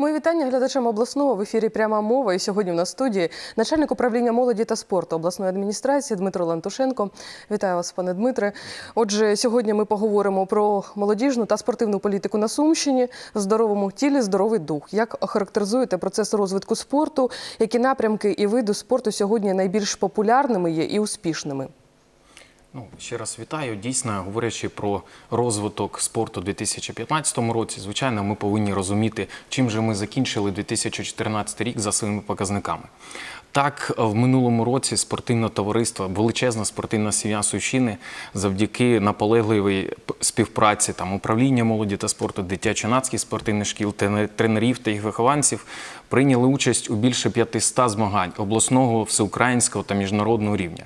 Мої вітання глядачам обласного в ефірі пряма мова. І сьогодні в нас студії начальник управління молоді та спорту обласної адміністрації Дмитро Лантушенко. Вітаю вас, пане Дмитре. Отже, сьогодні ми поговоримо про молодіжну та спортивну політику на Сумщині, здоровому тілі, здоровий дух. Як охарактеризуєте процес розвитку спорту? Які напрямки і види спорту сьогодні найбільш популярними є і успішними? Ну, ще раз вітаю. Дійсно, говорячи про розвиток спорту у 2015 році, звичайно, ми повинні розуміти, чим же ми закінчили 2014 рік за своїми показниками. Так, в минулому році спортивне товариство, величезна спортивна сім'я Сущини, завдяки наполегливій співпраці там управління молоді та спорту, дитячо-нацьких спортивних шкіл, тренер- тренерів та їх вихованців прийняли участь у більше 500 змагань обласного, всеукраїнського та міжнародного рівня.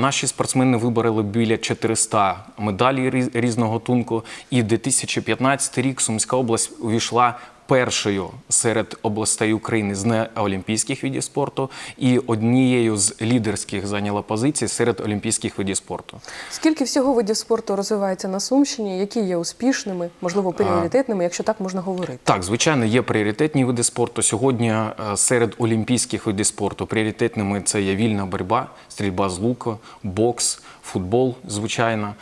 Наші спортсмени вибороли біля 400 медалей різ- різного тунку, і в 2015 рік Сумська область увійшла першою серед областей України з неолімпійських видів спорту і однією з лідерських зайняла позиції серед олімпійських видів спорту. Скільки всього видів спорту розвивається на Сумщині? Які є успішними, можливо, пріоритетними, якщо так можна говорити? Так, звичайно, є пріоритетні види спорту. Сьогодні е, серед олімпійських видів спорту пріоритетними це є вільна боротьба, стрільба з луку, бокс, футбол, звичайно,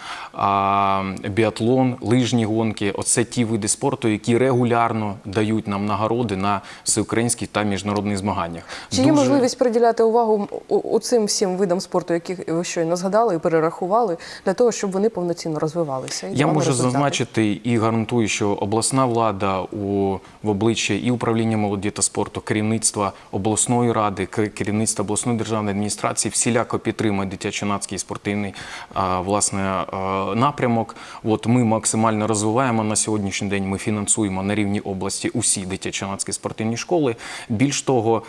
біатлон, лижні гонки. Оце ті види спорту, які регулярно дають нам нагороди на всеукраїнських та міжнародних змаганнях. Чи є можливість приділяти увагу у- цим всім видам спорту, яких ви щойно згадали і перерахували, для того, щоб вони повноцінно розвивалися? і Я можу результати? зазначити і гарантую, що обласна влада у в обличчя і управління молоді та спорту, керівництва обласної ради, керівництва обласної державної адміністрації всіляко підтримує дитячо-нацький спортивний власне напрямок. От ми максимально розвиваємо на сьогоднішній день. Ми фінансуємо на рівні області усі дитячо-нацькі спортивні школи. Більш того,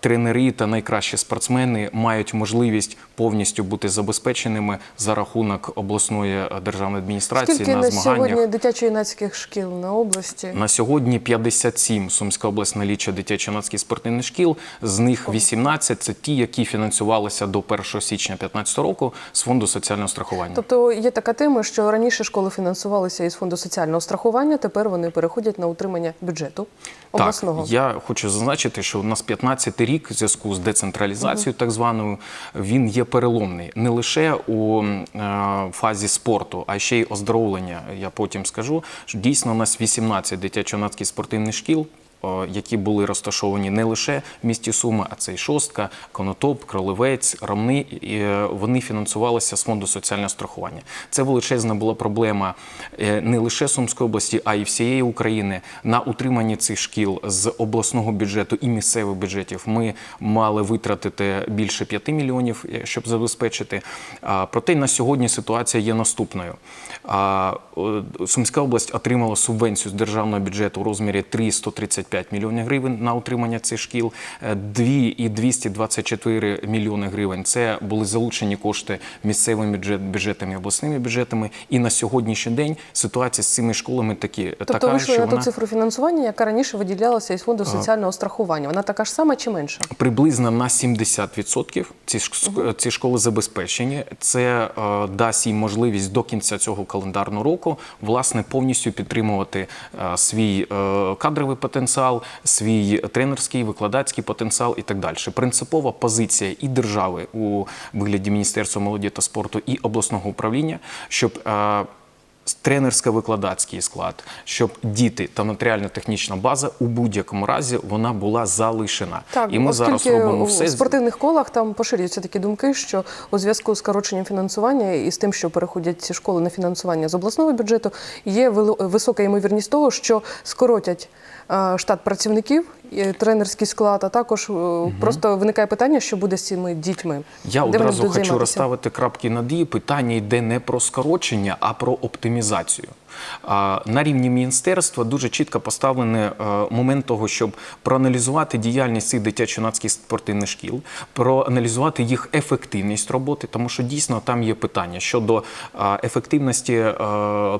тренери та найкращі спортсмени мають можливість повністю бути забезпеченими за рахунок обласної е, державної адміністрації Скільки на на змаганнях. сьогодні дитячо-юнацьких шкіл на області? На сьогодні 57 Сумська область налічує дитячо-юнацьких спортивних шкіл. З них 18 – це ті, які фінансувалися до 1 січня 2015 року з фонду соціального страхування. Тобто є така тема, що раніше школи фінансувалися із фонду соціального страхування, тепер вони переходять на утримання бюджету обласного. Так, я хочу зазначити, що у нас 15 рік в зв'язку з децентралізацією, так званою, він є переломний не лише у е, фазі спорту, а ще й оздоровлення. Я потім скажу. що Дійсно, у нас 18 дитячо-юнацьких спортивних шкіл. О, Які були розташовані не лише в місті Суми, а це і Шостка, Конотоп, Кролевець, Ромни. Е, Вони фінансувалися з фонду соціального страхування. Це величезна була проблема е, не лише Сумської області, а й всієї України на утримання цих шкіл з обласного бюджету і місцевих бюджетів. Ми мали витратити більше 5 мільйонів, е, щоб забезпечити. Проте на сьогодні ситуація є наступною. Сумська область отримала субвенцію з державного бюджету у розмірі 335 мільйонів гривень на утримання цих шкіл. Е, 2,224 мільйони гривень це були залучені кошти місцевими бюджет, бюджетами обласними бюджетами. І на сьогоднішній день ситуація з цими школами такі Тобто така, вийшли що на ту цифру фінансування, яка раніше виділялася із фонду соціального страхування. Вона така ж сама чи менша? приблизно на 70% ці, ці школи забезпечені. Це е, дасть їм можливість до кінця цього календарного року власне повністю підтримувати е, свій е, кадровий потенціал, свій тренерський, викладацький потенціал і так далі. Принципова позиція і держави у вигляді Міністерства молоді та спорту і обласного управління, щоб е, тренерсько-викладацький склад, щоб діти та матеріально-технічна база у будь-якому разі вона була залишена. Так, і ми зараз робимо у все. спортивних колах там поширюються такі думки, що у зв'язку з скороченням фінансування і з тим, що переходять ці школи на фінансування з обласного бюджету, є висока ймовірність того, що скоротять штат працівників, тренерський склад, а також угу. просто виникає питання, що буде з цими дітьми. Я Де одразу хочу розставити крапки над «і». Питання йде не про скорочення, а про оптимізацію. На рівні міністерства дуже чітко поставлений е, момент того, щоб проаналізувати діяльність цих дитячо-юнацьких спортивних шкіл, проаналізувати їх ефективність роботи, тому що дійсно там є питання щодо е, ефективності е,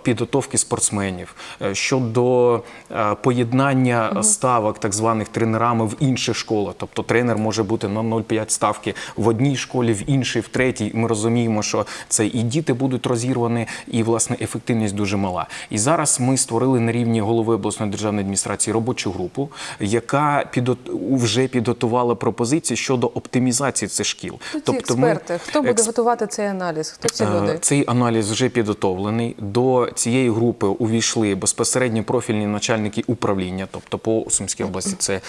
підготовки спортсменів, щодо поєднання ставок так званих тренерами в інших школах. Тобто тренер може бути на 0,5 ставки в одній школі, в іншій, в третій. Ми розуміємо, що це і діти будуть розірвані, і власне ефективність дуже мала. Допомогла. І зараз ми створили на рівні голови обласної державної адміністрації робочу групу, яка підгот... вже підготувала пропозиції щодо оптимізації цих шкіл. Хто ці експерти? Хто буде готувати цей аналіз? Хто ці Е, люди? Цей аналіз вже підготовлений. До цієї групи увійшли безпосередньо профільні начальники управління, тобто по Сумській області це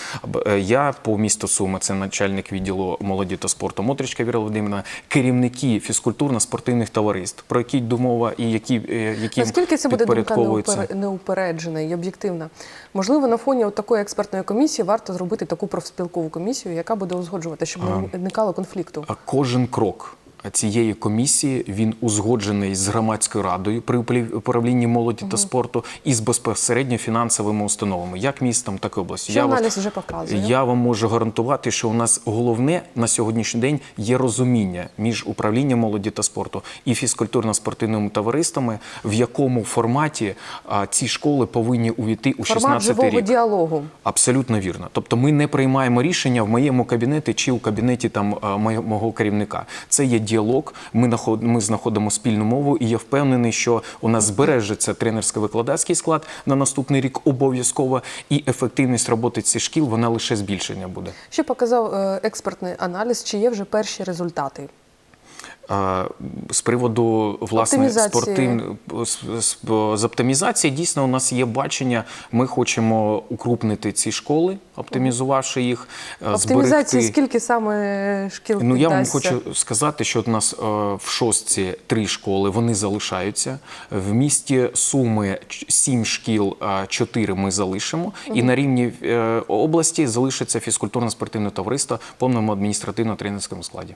е, я, по місту Суми, це начальник відділу молоді та спорту Мотричка Віра Володимирівна, керівники фізкультурно-спортивних товариств, про які мова і які, е, які Наскільки це буде думка підпорядковуються. неупер- неупереджена і об'єктивна? Можливо, на фоні от такої експертної комісії варто зробити таку профспілкову комісію, яка буде узгоджувати, щоб не виникало конфлікту. А Кожен крок цієї комісії він узгоджений з громадською радою при управлінні молоді та спорту і з безпосередньо фінансовими установами, як містом, так і областю. Що Я аналіз вже показує? Я вам можу гарантувати, що у нас головне на сьогоднішній день є розуміння між управлінням молоді та спорту і фізкультурно-спортивними товариствами, в якому форматі а, ці школи повинні увійти у Формат 16 живого рік. діалогу. Абсолютно вірно. Тобто ми не приймаємо рішення в моєму кабінеті чи у кабінеті там мого керівника. Це є діалог. Ми ми знаходимо спільну мову, і я впевнений, що у нас збережеться тренерсько-викладацький склад на наступний рік обов'язково, і ефективність роботи цих шкіл вона лише збільшення буде. Що показав е, експертний аналіз? Чи є вже перші результати? З приводу власне спортивної з, оптимізації дійсно у нас є бачення. Ми хочемо укрупнити ці школи, оптимізувавши їх, е, Оптимізації зберегти. скільки саме шкіл Ну я вам хочу сказати, що у нас е, в шостці три школи вони залишаються. В місті Суми сім шкіл, чотири ми залишимо. І на рівні е, області залишиться фізкультурно-спортивне товариство в повному адміністративно-тренерському складі.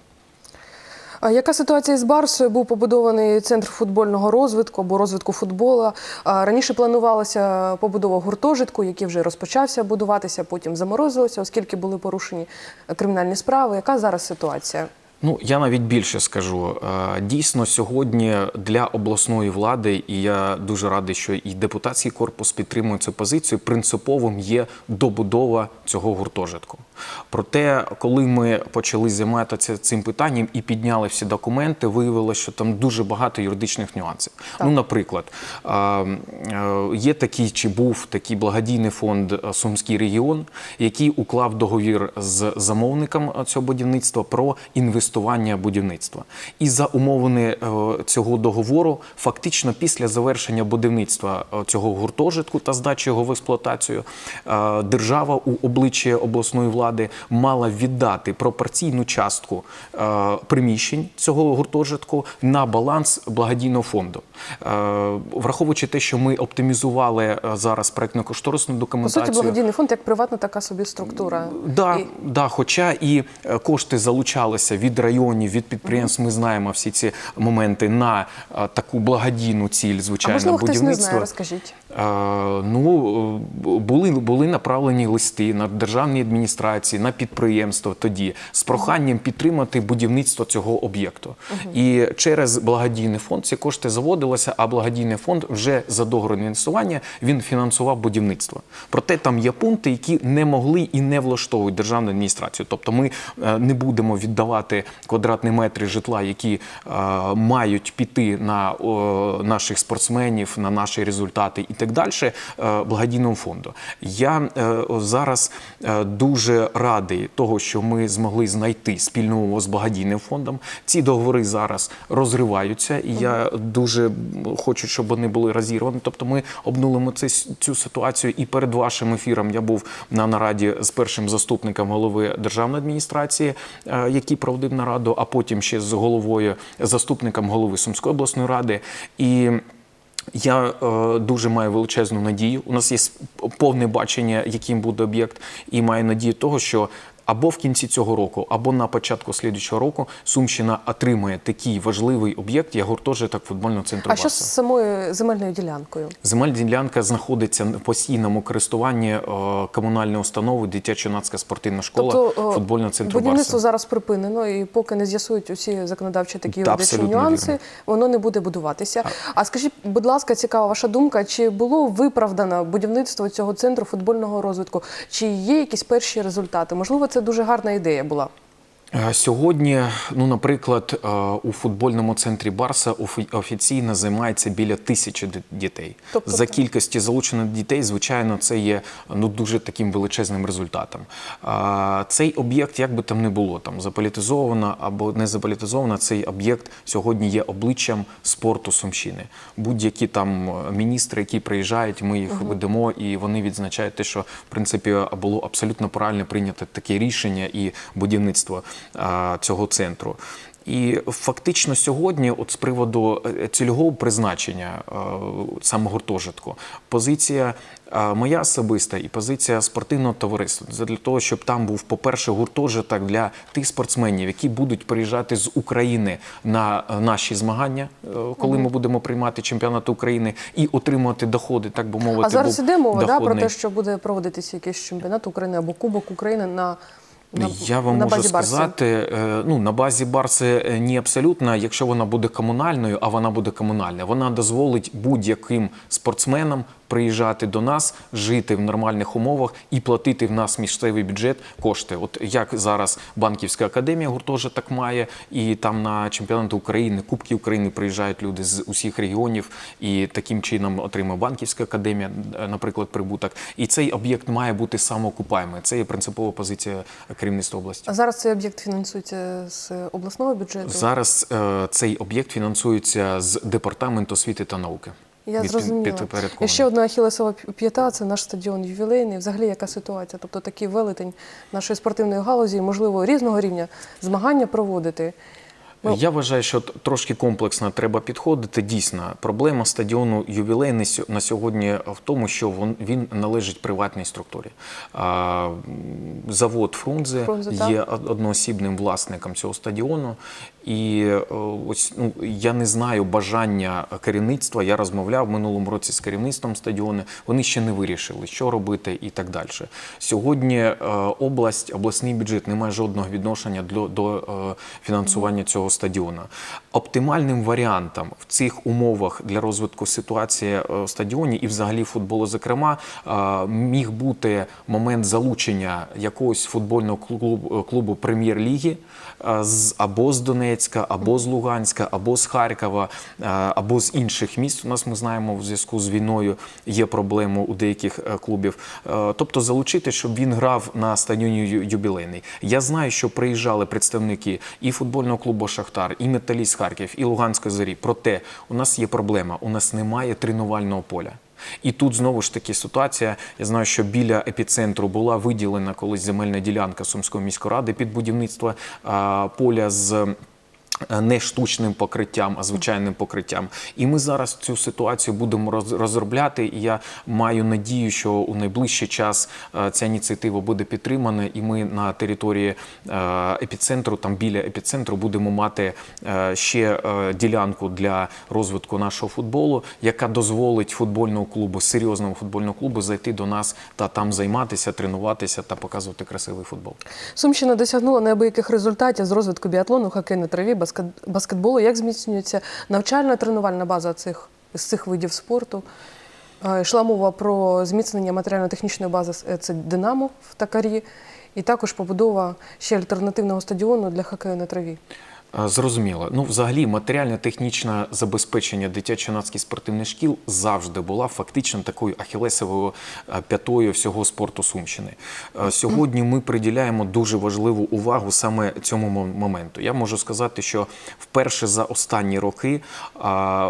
Яка ситуація з Барсою? Був побудований центр футбольного розвитку або розвитку футбола. Раніше планувалася побудова гуртожитку, який вже розпочався будуватися, потім заморозилося, оскільки були порушені кримінальні справи. Яка зараз ситуація? Ну я навіть більше скажу. Е, Дійсно, сьогодні для обласної влади, і я дуже радий, що і депутатський корпус підтримує цю позицію. Принциповим є добудова цього гуртожитку. Проте, коли ми почали займатися цим питанням і підняли всі документи, виявилося, що там дуже багато юридичних нюансів. Ну, наприклад, е, є такий чи був такий благодійний фонд е, Сумський регіон, який уклав договір з замовником цього будівництва про інвестування будівництва. І за умовами е, цього договору, фактично після завершення будівництва е, цього гуртожитку та здачі його в експлуатацію, е, держава у обличчя обласної влади мала віддати пропорційну частку приміщень цього гуртожитку на баланс благодійного фонду. Враховуючи те, що ми оптимізували зараз проектно-кошторисну По документацію. суті, благодійний фонд як приватна така собі структура. Да, І- да, хоча і кошти залучалися від районів, від підприємств. Ми знаємо всі ці моменти на е, таку благодійну ціль, А звичайно, можливо, хтось не знає, розкажіть. Ну, е, були, були направлені листи на державні адміністрації, на підприємства тоді з проханням підтримати будівництво цього об'єкту. І через благодійний фонд ці кошти заводилися, а благодійний фонд вже за договором інвестування він фінансував будівництво. Проте там є пункти, які не могли і не влаштовують державну адміністрацію. Тобто ми е, не будемо віддавати квадратні метри житла, які е, мають піти на наших спортсменів, на наші результати і так далі, е, благодійному фонду. Я е, зараз е, дуже радий того, що ми змогли знайти спільну мову з благодійним фондом. Ці договори зараз розриваються, і я дуже хочу, щоб вони були розірвані. Тобто, ми обнулимо це, цю ситуацію. І перед вашим ефіром я був на нараді з першим заступником голови державної адміністрації, який проводив нараду, а потім ще з головою заступником голови Сумської обласної ради. І я е, дуже маю величезну надію. У нас є повне бачення, яким буде об'єкт, і маю надію того, що або в кінці цього року, або на початку слідчого року Сумщина отримає такий важливий об'єкт, як гуртожиток футбольного центру. А що з самою земельною ділянкою? Земельна ділянка знаходиться в постійному користуванні е, комунальної установи, дитячо-юнацька спортивна школа, Тобто е, футбольного центру будівництво зараз припинено, і поки не з'ясують усі законодавчі такі Та, нюанси, вірно. воно не буде будуватися. А скажіть, будь ласка, цікава ваша думка, чи було виправдано будівництво цього центру футбольного розвитку? Чи є якісь перші результати? Можливо, це дуже гарна ідея була. Е, Сьогодні, ну, наприклад, е, у футбольному центрі Барса офі- офіційно займається біля тисячі дітей. Тобто За кількості залучених дітей, звичайно, це є ну дуже таким величезним результатом. Цей об'єкт, як би там не було, там заполітизовано або не заполітизовано, цей об'єкт сьогодні є обличчям спорту Сумщини. Будь-які там е, міністри, які приїжджають, ми їх ведемо, і вони відзначають те, що в принципі було абсолютно правильно прийнято таке рішення і будівництво цього центру. І фактично сьогодні, от з приводу е, цільового призначення е, саме гуртожитку, позиція е, моя особиста і позиція спортивного товариства для того, щоб там був, по-перше, гуртожиток для тих спортсменів, які будуть приїжджати з України на наші змагання, коли ми будемо приймати чемпіонат України і отримувати доходи, так би мовити. А зараз іде мова да, про те, що буде проводитися якийсь чемпіонат України або Кубок України на, на, Я вам на можу базі сказати, е, ну на базі Барси не абсолютно. Якщо вона буде комунальною, а вона буде комунальна, вона дозволить будь-яким спортсменам приїжджати до нас, жити в нормальних умовах і платити в нас місцевий бюджет кошти. От як зараз банківська академія гуртожиток має, і там на чемпіонати України, Кубки України приїжджають люди з усіх регіонів, і таким чином отримує банківська академія, е, наприклад, прибуток. І цей об'єкт має бути самоокупаємий. Це є принципова позиція керівництва області. А зараз цей об'єкт фінансується з обласного бюджету. Зараз е, цей об'єкт фінансується з департаменту освіти та науки. Я зрозуміла. І ще одна ахілесова п'ята це наш стадіон ювілейний. Взагалі, яка ситуація? Тобто такий велетень нашої спортивної галузі, можливо, різного рівня змагання проводити. Ну, Я вважаю, що трошки комплексно треба підходити. Дійсно, проблема стадіону ювілейний на сьогодні в тому, що він, він належить приватній структурі. Завод Фрунзе, Фрунзе, є одноосібним власником цього стадіону. І е, ось ну я не знаю бажання керівництва. Я розмовляв минулому році з керівництвом стадіону. Вони ще не вирішили, що робити і так далі. Сьогодні е, область, обласний бюджет не має жодного відношення до, до е, фінансування цього стадіону. Оптимальним варіантом в цих умовах для розвитку ситуації в стадіоні і взагалі футболу, зокрема, міг бути момент залучення якогось футбольного клубу, клубу прем'єр-ліги з або з Донецька, або з Луганська, або з Харкова, е, або з інших міст. У нас ми знаємо, в зв'язку з війною є проблема у деяких е, клубів. Е, Тобто залучити, щоб він грав на стадіоні юбілейний. Я знаю, що приїжджали представники і футбольного клубу Шахтар, і Металіст Харків, і Луганської зорі. Проте у нас є проблема: у нас немає тренувального поля. І тут знову ж таки ситуація. Я знаю, що біля епіцентру була виділена колись земельна ділянка Сумської міської ради під будівництво поля з. Е, Не штучним покриттям, а звичайним покриттям. І ми зараз цю ситуацію будемо розробляти. І я маю надію, що у найближчий час е, ця ініціатива буде підтримана, і ми на території е, епіцентру, там біля епіцентру, будемо мати ще ділянку для розвитку нашого футболу, яка дозволить футбольному клубу, серйозному футбольному клубу зайти до нас та там займатися, тренуватися та показувати красивий футбол. Сумщина досягнула неабияких результатів з розвитку біатлону, хокей на траві, баскетболу. Як зміцнюється навчальна тренувальна база цих з цих видів спорту? Е, Йшла мова про зміцнення матеріально-технічної бази е, це Динамо в Такарі, і також побудова ще альтернативного стадіону для хокею на траві. Зрозуміло. Ну, взагалі, матеріально-технічне забезпечення дитячо-юнацьких спортивних шкіл завжди була фактично такою ахілесовою п'ятою всього спорту Сумщини. Сьогодні ми приділяємо дуже важливу увагу саме цьому моменту. Я можу сказати, що вперше за останні роки,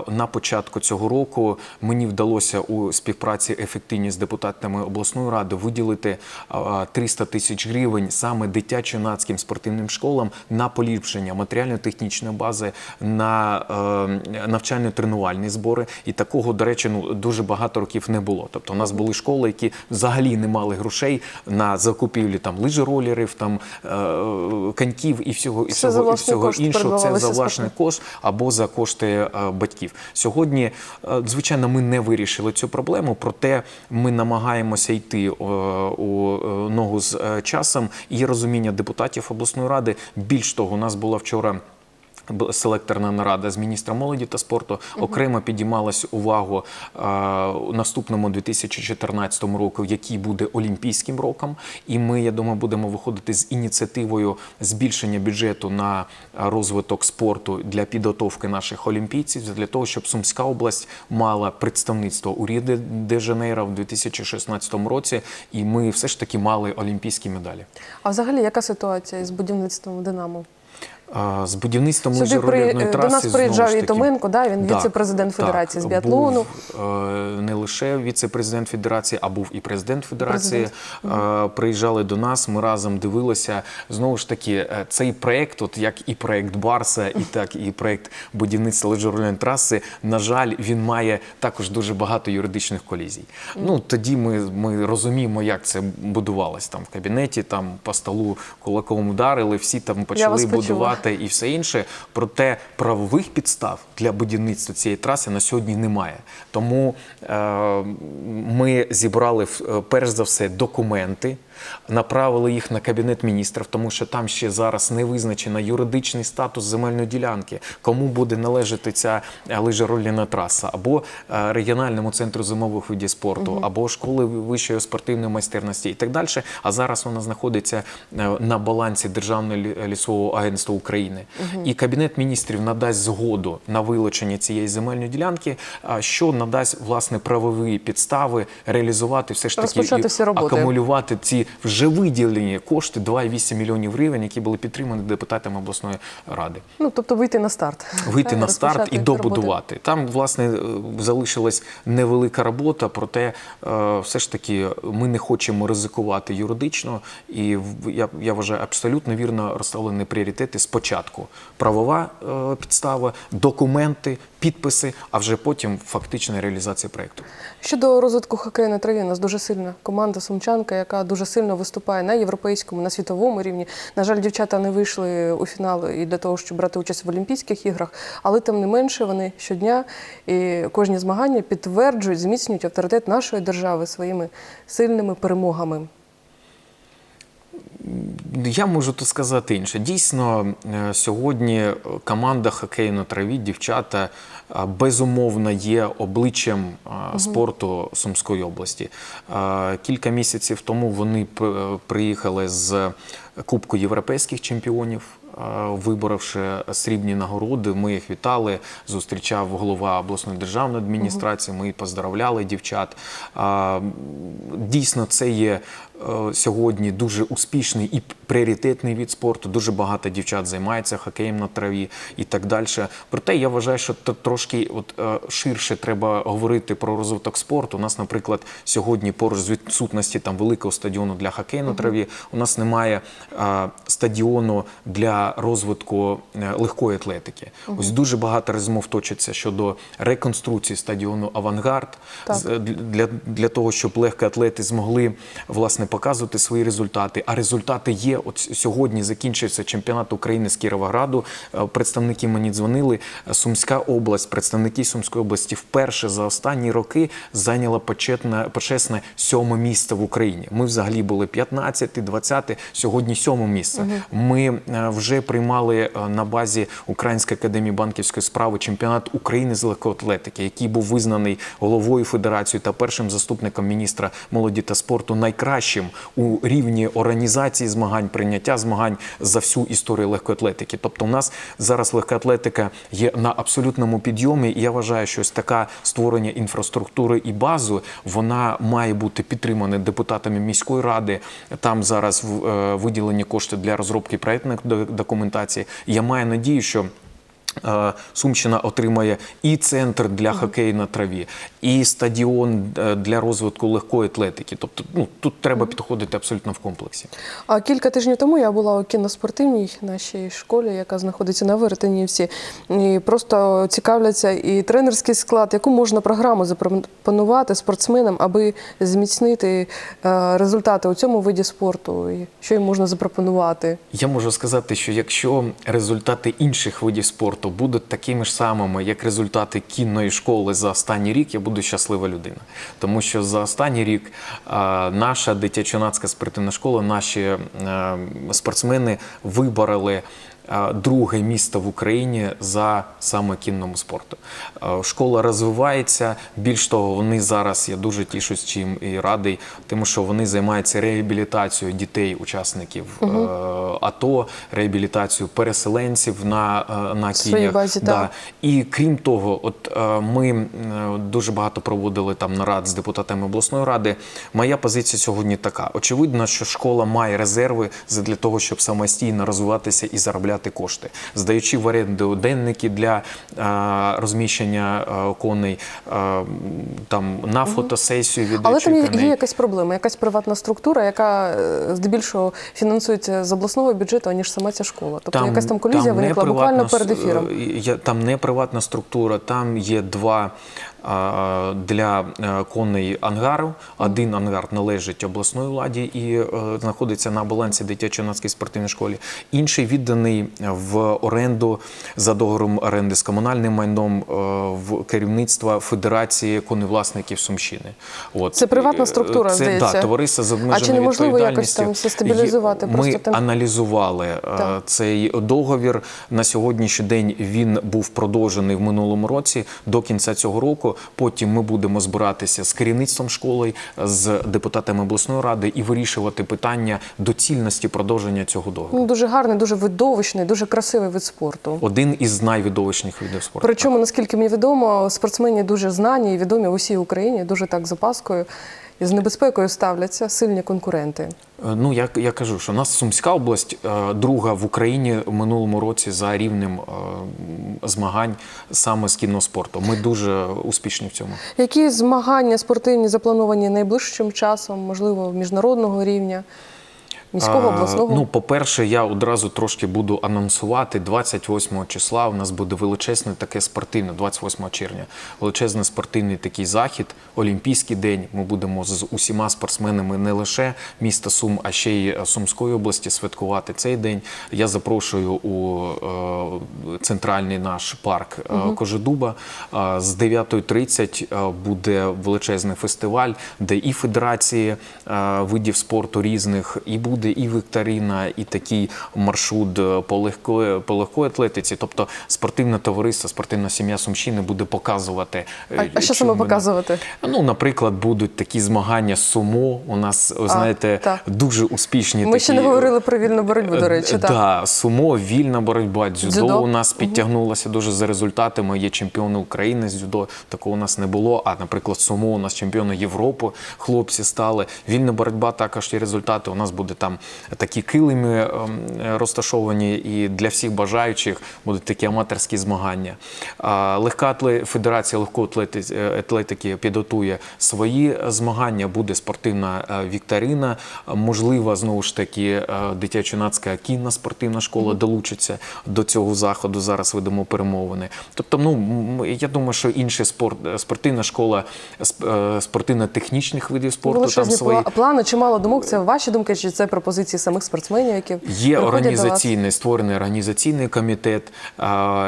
на початку цього року, мені вдалося у співпраці ефективні з депутатами обласної ради виділити а, 300 тисяч гривень саме дитячо-юнацьким спортивним школам на поліпшення матеріально-технічної бази, на е, навчально-тренувальні збори. І такого, до речі, ну дуже багато років не було. Тобто, у нас були школи, які взагалі не мали грошей на закупівлі там лижеролерів, там е, коньків і всього, і Все всього, і всього іншого. Це за власний кошт або за кошти е, батьків. Сьогодні, звичайно, ми не вирішили цю проблему, проте ми намагаємося йти у ногу з часом. І є розуміння депутатів обласної ради. Більш того, у нас була вчора. Селекторна нарада з міністром молоді та спорту. Окремо підіймалась увагу е, у наступному 2014 року, який буде олімпійським роком. І ми, я думаю, будемо виходити з ініціативою збільшення бюджету на е, розвиток спорту для підготовки наших олімпійців, для того, щоб Сумська область мала представництво у Ріо де Жанейро в 2016 році, і ми все ж таки мали олімпійські медалі. А взагалі, яка ситуація із будівництвом Динамо? З будівництвом Сюди при, лижеролірної до нас приїжджав Ітоменко, да, він Так, віце-президент так, Федерації з біатлону. Був, е, не лише віце-президент Федерації, а був і президент Федерації. Е, Приїжджали до нас, ми разом дивилися. Знову ж таки, е, цей проект, от як і проект Барса, і так і проект будівництва лижерольної траси, на жаль, він має також дуже багато юридичних колізій. Ну тоді ми, ми розуміємо, як це будувалось там в кабінеті, там по столу кулаком ударили, всі там почали почула. Будувати і все інше. Проте правових підстав для будівництва цієї траси на сьогодні немає. Тому е, ми зібрали е, перш за все документи. Направили їх на кабінет міністрів, тому що там ще зараз не визначено юридичний статус земельної ділянки, кому буде належати ця е, лижерольна траса, або е, регіональному центру зимових видів спорту, або школи вищої спортивної майстерності і так далі. А зараз вона знаходиться е, на балансі Державного лісового агентства України. І кабінет міністрів надасть згоду на вилучення цієї земельної ділянки, що надасть власне правові підстави реалізувати все ж таки акумулювати ці вже виділені кошти 2,8 мільйонів гривень, які були підтримані депутатами обласної ради. Ну, тобто вийти на старт. Вийти Так, на старт розпочати і роботи. добудувати. Там, власне, е, залишилась невелика робота, проте е, все ж таки ми не хочемо ризикувати юридично. І я, я вважаю абсолютно вірно розставлені пріоритети спочатку. Правова е, підстава, документи, підписи, а вже потім фактична реалізація проєкту. Щодо розвитку хокею на траві, у нас дуже сильна команда сумчанка, яка дуже сильно виступає на європейському, на світовому рівні. На жаль, дівчата не вийшли у фінал і для того, щоб брати участь в Олімпійських іграх, але тим не менше вони щодня і кожні змагання підтверджують, зміцнюють авторитет нашої держави своїми сильними перемогами. Я можу тут сказати інше. Дійсно, е, сьогодні е, команда хокею на траві, дівчата е, безумовно є обличчям спорту Сумської області. Кілька місяців тому вони приїхали з Кубку європейських чемпіонів. Виборовши срібні нагороди, ми їх вітали. Зустрічав голова обласної державної адміністрації. Ми поздравляли дівчат. Дійсно, це є сьогодні дуже успішний і пріоритетний від спорту. Дуже багато дівчат займається хокеєм на траві і так далі. Проте я вважаю, що трошки от, е, ширше треба говорити про розвиток спорту. У нас, наприклад, сьогодні поруч з відсутності там великого стадіону для хокею на траві. У нас немає е, стадіону для розвитку е, легкої атлетики. Ось дуже багато розмов точиться щодо реконструкції стадіону Авангард Так. для, для того, щоб легкоатлети змогли власне показувати свої результати. А результати є. От сьогодні закінчився чемпіонат України з Кіровограду. Е, Представники мені дзвонили. Сумська область, представники Сумської області вперше за останні роки зайняла почетне, почесне сьоме місце в Україні. Ми взагалі були 15, 20, сьогодні сьоме місце. Ми е, вже приймали е, на базі Української академії банківської справи чемпіонат України з легкоатлетики, який був визнаний головою федерації та першим заступником міністра молоді та спорту найкращим у рівні організації змагань, прийняття змагань за всю історію легкоатлетики. Тобто, у нас зараз легкоатлетика є на абсолютному підйомі. І я вважаю, що ось така створення інфраструктури і базу вона має бути підтримана депутатами міської ради. Там зараз е, виділені кошти для розробки проєктної до- документації. Я маю надію, що Сумщина отримає і центр для хокею на траві, і стадіон е, для розвитку легкої атлетики. Тобто, ну тут треба підходити абсолютно в комплексі. А кілька тижнів тому я була у кіноспортивній нашій школі, яка знаходиться на Веретенівці. І просто цікавляться і тренерський склад, яку можна програму запропонувати спортсменам, аби зміцнити е, результати у цьому виді спорту, і що їм можна запропонувати. Я можу сказати, що якщо результати інших видів спорту будуть такими ж самими, як результати кінної школи за останній рік, я буду щаслива людина. Тому що за останній рік наша дитячо-юнацька спортивна школа, наші е, спортсмени вибороли друге місто в Україні за саме кінному спорту. Е, Школа розвивається. Більш того, вони зараз я дуже тішусь чим і радий, тому що вони займаються реабілітацією дітей, учасників е, АТО, реабілітацією переселенців на, е, на кінях. базі, да. так. І крім того, от е, ми е, дуже багато проводили там нарад з депутатами обласної ради. Моя позиція сьогодні така: очевидно, що школа має резерви для того, щоб самостійно розвиватися і заробляти кошти, здаючи в оренду денники для е, розміщення е, коней е, м, там на фотосесію Але там є, коней. є якась проблема, якась приватна структура, яка е, здебільшого фінансується з обласного бюджету, аніж сама ця школа. Тобто якась там колізія не виникла приватна буквально перед ефіром. е, я- Там не приватна структура, там є два для е, коней ангару. Один ангар належить обласної владі і е, знаходиться на балансі дитячо-юнацької спортивної школі. Інший відданий в оренду за договором оренди з комунальним майном е, в керівництва Федерації коневласників Сумщини. От. Це приватна Е, структура, це, здається. Да, товариство з обмеженою А чи неможливо якось там все стабілізувати? Є- Просто Ми там- аналізували е, Так. цей договір. На сьогоднішній день він був продовжений в минулому році до кінця цього року. Потім ми будемо збиратися з керівництвом школи, з депутатами обласної ради і вирішувати питання доцільності продовження цього договору. Ну, дуже гарний, дуже видовищний, дуже красивий вид спорту. Один із найвідовищних видів спорту. Причому, наскільки мені відомо, спортсмени дуже знані і відомі в усій Україні, дуже так з опаскою і з небезпекою ставляться сильні конкуренти. Е, Ну, я, я кажу, що у нас Сумська область е, друга в Україні в минулому році за рівнем е, змагань саме з кіноспорту. Ми дуже успішні в цьому. Які змагання спортивні заплановані найближчим часом, можливо, міжнародного рівня, міського, А, обласного? Ну, по-перше, я одразу трошки буду анонсувати. 28 числа у нас буде величезне таке спортивне, 28 червня. Величезний спортивний такий захід, Олімпійський день. Ми будемо з усіма спортсменами не лише міста Сум, а ще й Сумської області святкувати цей день. Я запрошую у е, центральний наш парк е, Кожедуба. Е, з 9.30 е, буде величезний фестиваль, де і федерації е, видів спорту різних, і буде і вікторина, і такий маршрут е, по легкої, по легкої атлетиці. Тобто спортивне товариство, спортивна сім'я Сумщини буде показувати. е, А, а що саме показувати? Ну, наприклад, будуть такі змагання сумо. У нас, ви знаєте, так. дуже успішні Ми такі. ще не говорили про вільну боротьбу, до речі. Е, Так. Да, сумо, вільна боротьба, дзюдо, Дзюдо. у нас підтягнулося дуже за результатами. Є чемпіони України з дзюдо. Такого у нас не було. А, наприклад, сумо у нас чемпіони Європи, хлопці стали. Вільна боротьба також є результати. У нас буде там такі килими ем, розташовані, і для всіх бажаючих будуть такі аматорські змагання. Легка Федерація легкої атлети- е, атлетики підготує свої змагання. Буде спортивна е, вікторина. Можливо, знову ж таки, е, дитячо-юнацька кінна спортивна школа долучиться до цього заходу. Зараз ведемо перемовини. Тобто, ну я думаю, що інші спорт, спортивна школа спортивно-технічних видів спорту там свої. плани, чимало думок. Це ваші думки, чи це пропозиції самих спортсменів, які Є приходять до вас? організаційний створений організаційний комітет,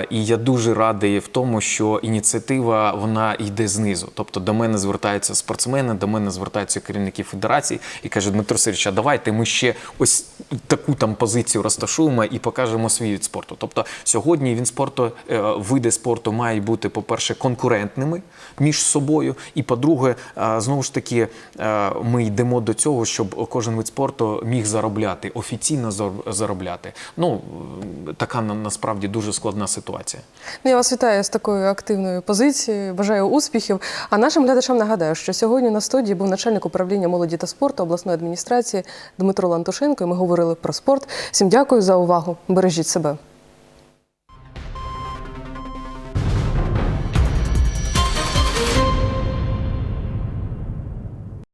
і я дуже радий в тому, що ініціатива вона йде знизу. Тобто до мене звертаються спортсмени, до мене звертаються керівники федерації і кажуть, Дмитро Сергійович, а давайте ми ще ось таку там позицію розташуємо і покажемо свій від спорту. Тобто сьогодні він спорту, е, види спорту мають бути, по-перше, конкурентними між собою. І по-друге, знову ж таки, е, ми йдемо до цього, щоб кожен вид спорту міг заробляти, офіційно заробляти. Ну, така насправді дуже складна ситуація. Ну, я вас вітаю з такою активною позицією. Бажаю успіхів. А нашим глядачам нагадаю, що сьогодні на студії був начальник управління молоді та спорту обласної адміністрації Дмитро Лантушенко. І ми говорили про спорт. Всім дякую за увагу. Бережіть себе.